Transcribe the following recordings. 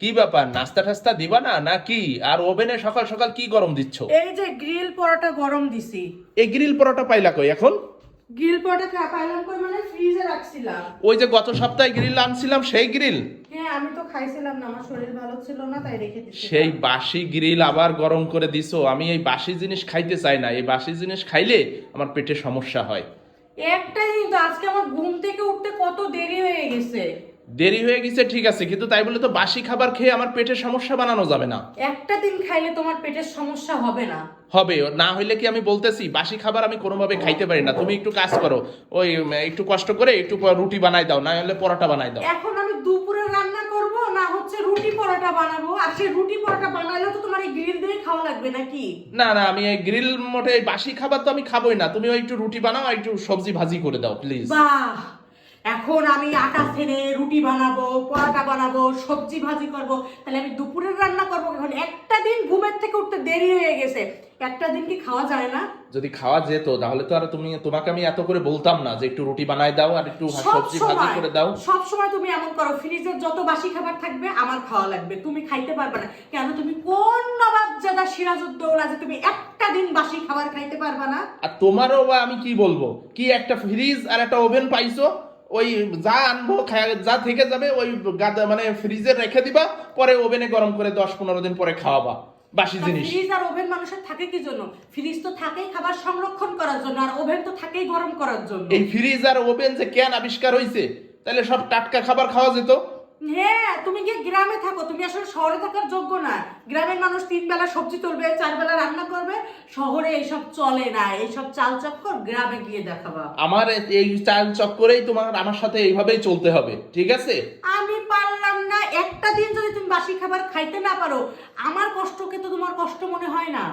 কি ব্যাপার নাস্তা টাস্তা দিবা না না কি আর ওভেনে সকাল সকাল কি গরম দিচ্ছ? এই যে গ্রিল পরোটা গরম দিছি। এই গ্রিল পরোটা পাইলা কই এখন? গ্রিল পরোটা খা- পাইলাম কই মানে ফ্রিজে রাখছিলাম। ওই যে গত সপ্তাহে গ্রিল আনছিলাম সেই গ্রিল? হ্যাঁ আমি তো খাইছিলাম না আমার শরীর ভালো ছিল না তাই রেখে দিছি সেই বাসি গ্রিল আবার গরম করে দিছো। আমি এই বাসি জিনিস খাইতে চাই না এই বাসি জিনিস খাইলে আমার পেটে সমস্যা হয়। একটাই কিন্তু আজকে আমার ঘুম থেকে উঠতে কত দেরি হয়ে গেছে দেরি হয়ে গেছে ঠিক আছে কিন্তু তাই বলে তো বাসি খাবার খেয়ে আমার পেটের সমস্যা বানানো যাবে না। একটা দিন খাইলে তোমার পেটের সমস্যা হবে না। হবে না হইলে কি আমি বলতেছি বাসি খাবার আমি কোনোভাবে খাইতে পারি না। তুমি একটু কাজ করো ওই একটু কষ্ট করে একটু রুটি বানাই দাও না হলে পরোটা বানাই দাও। এখন আমি দুপুরে রান্না করব না হচ্ছে রুটি পরোটা বানাবো। আর সেই রুটি পরোটা বানালে তো তোমার এই গ্রিল দিয়ে খাওয়া লাগবে নাকি? না না আমি এই গ্রিল মোটে বাসি খাবার তো আমি খাবোই না। তুমি ওই একটু রুটি বানাও আর একটু সবজি ভাজি করে দাও প্লিজ। বাহ! এখন আমি আটা ছেড়ে রুটি বানাবো পরোটা বানাবো সবজি ভাজি করব। তাহলে আমি দুপুরের রান্না করব। এখন একটা দিন ঘুমের থেকে উঠতে দেরি হয়ে গেছে। একটা দিন কি খাওয়া যায় না? যদি খাওয়া যেত তাহলে তো আর তুমি তোমাকে আমি এত করে বলতাম না যে একটু রুটি বানাই দাও আর একটু সবজি ভাজি করে দাও। সব সময় তুমি এমন করো ফ্রিজের যত বাসি খাবার থাকবে আমার খাওয়া লাগবে। তুমি খাইতে পারবে না। কেন? তুমি কোন নবাবজাদা সিরাজউদ্দৌলা যে তুমি একটা দিন বাসি খাবার খাইতে পারবে না? আর তোমারও বা আমি কি বলব? কি একটা ফ্রিজ আর একটা ওভেন পাইছো? ওই যা আনব যা থেকে যাবে ওই গাদা মানে ফ্রিজে রেখে দিবা পরে ওভেনে গরম করে দশ পনেরো দিন পরে খাওয়াবা বাসি জিনিস। ফ্রিজ আর ওভেন মানুষের থাকে কি জন্য? ফ্রিজ তো থাকেই খাবার সংরক্ষণ করার জন্য আর ওভেন তো থাকেই গরম করার জন্য। এই ফ্রিজ আর ওভেন যে কেন আবিষ্কার হয়েছে তাহলে সব টাটকা খাবার খাওয়া যেত। হ্যাঁ তুমি গিয়ে গ্রামে থাকো। তুমি আসলে শহরে থাকার যোগ্য না। গ্রামের মানুষ তিন বেলা সবজি তুলবে চার বেলা রান্না করবে। শহরে এইসব চলে না। এইসব চাল চক্কর গ্রামে গিয়ে দেখাবা। আমার এই চাল চক্করেই তোমার আমার সাথে এইভাবেই চলতে হবে ঠিক আছে? আমি পারলাম না। একটা দিন যদি তুমি বাসি খাবার খাইতে না পারো আমার কষ্টকে তো তোমার কষ্ট মনে হয় না।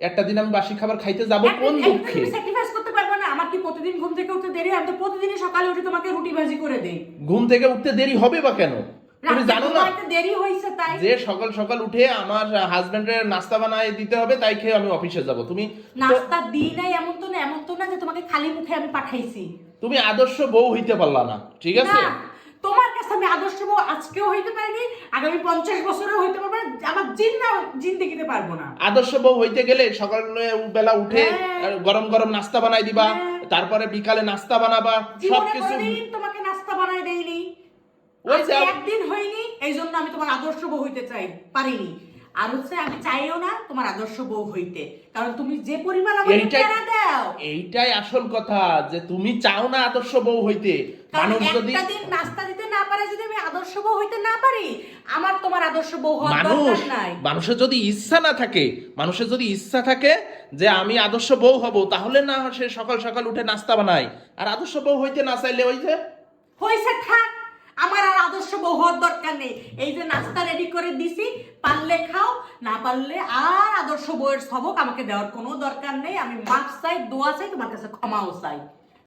একটা দিন আমি বাসি খাবার খাইতে যাব কোন দুঃখে? স্যাক্রিফাইস করতে পারবে না। আমার কি প্রতিদিন ঘুম থেকে দেরি আমি তো প্রতিদিনই সকালে উঠে তোমাকে রুটি ভাজি করে দেই। ঘুম থেকে উঠতে দেরি হবে বা কেন? তুমি জানো না? দেরি হয়েছে তাই। যে সকাল সকাল উঠে আমার হাজবেন্ডের নাস্তা বানায় দিতে হবে তাই খেয়ে আমি অফিসে যাব। তুমি নাস্তা দিই নাই এমন তো না এমন তো না যে তোমাকে খালি মুখে আমি পাঠাইছি। তুমি আদর্শ বউ হইতে পারলা না ঠিক আছে? তোমার কাছে আমি আদর্শ বউ আজকেও হইতে পারিনি আগামী পঞ্চাশ বছরেও হইতে পারব না আমার জিন না জিন্দেগিতে পারব না। আদর্শ বউ হইতে গেলে সকাল বেলা উঠে হ্যাঁ। গরম গরম নাস্তা বানাই দিবা। হ্যাঁ। তারপরে বিকালে নাস্তা বানাবা সবকিছু তোমাকে নাস্তা বানাই দেইনি ওই যে- একদিন হয়নি এই জন্য আমি তোমার আদর্শ বউ হইতে চাই পারিনি। আর হচ্ছে আমি চাইও না তোমার আদর্শ বউ হইতে কারণ তুমি যে পরিমাণ আমাকে এইটাই- প্যারা দাও। এইটাই আসল কথা যে তুমি চাও না আদর্শ বউ হইতে। মানুষ যদি একটা দিন নাস্তা দিতে না পারে যদি আমি আদর্শ বউ হইতে না পারি আমার তোমার আদর্শ বউ হওয়ার দরকার নাই। মানুষের যদি ইচ্ছা না থাকে মানুষের যদি ইচ্ছা থাকে যে আমি আদর্শ বউ হব, তাহলে না সে সকাল সকাল উঠে নাস্তা বানায়। আর আদর্শ বউ হইতে না চাইলে ওই যে হয়েছে থাক, আমার আর আদর্শ বউ হওয়ার দরকার নেই। এই যে নাস্তা রেডি করে দিছি, পারলে খাও, না পারলে আর আদর্শ বউয়ের সবক আমাকে দেওয়ার কোনো দরকার নেই। আমি মাফ চাই, দোয়া চাই, তোমার কাছে ক্ষমাও চাই।